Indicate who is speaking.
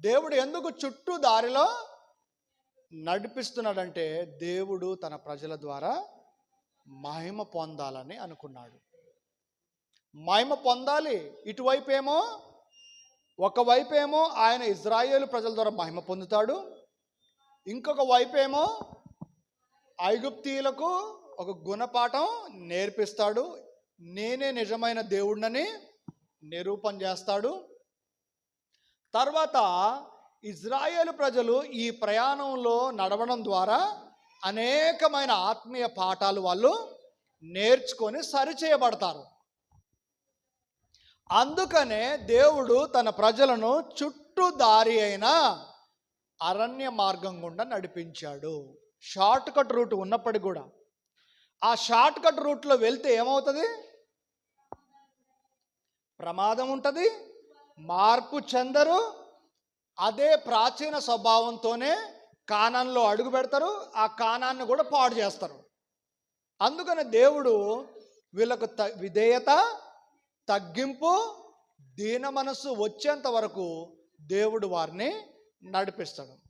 Speaker 1: దేవుడు ఎందుకు చుట్టూ దారిలో నడిపిస్తున్నాడంటే దేవుడు తన ప్రజల ద్వారా మహిమ పొందాలని అనుకున్నాడు. మహిమ పొందాలి. ఇటువైపు ఏమో ఒకవైపు ఏమో ఆయన ఇజ్రాయేల్ ప్రజల ద్వారా మహిమ పొందుతాడు. ఇంకొక వైపు ఏమో ఐగుప్తీయులకు ఒక గుణపాఠం నేర్పిస్తాడు. నేనే నిజమైన దేవుడినని నిరూపణ చేస్తాడు. తర్వాత ఇజ్రాయేల్ ప్రజలు ఈ ప్రయాణంలో నడవడం ద్వారా అనేకమైన ఆత్మీయ పాఠాలు వాళ్ళు నేర్చుకొని సరిచేయబడతారు. అందుకనే దేవుడు తన ప్రజలను చుట్టూ దారి అయిన అరణ్య మార్గం గుండా నడిపించాడు. షార్ట్ కట్ రూట్ ఉన్నప్పటికీ కూడా. ఆ షార్ట్ కట్ రూట్లో వెళ్తే ఏమవుతుంది? ప్రమాదం ఉంటుంది. మార్పు చెందరు అదే ప్రాచీన స్వభావంతోనే కానంలో అడుగు పెడతారు ఆ కానాన్ని కూడా పాడు చేస్తారు. అందుకని దేవుడు వీళ్ళకు త విధేయత తగ్గింపు దీన మనస్సు వచ్చేంత వరకు దేవుడు వారిని నడిపిస్తాడు.